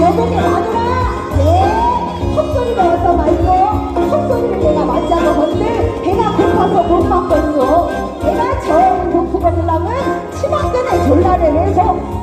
여성이 아니라 내 네, 헛소리 나와서 말고 헛소리를 내가 맞자고 건데 배가 고파서 못 맞겠어. 내가 저 고프고 그러면 치마끈에 졸라내면서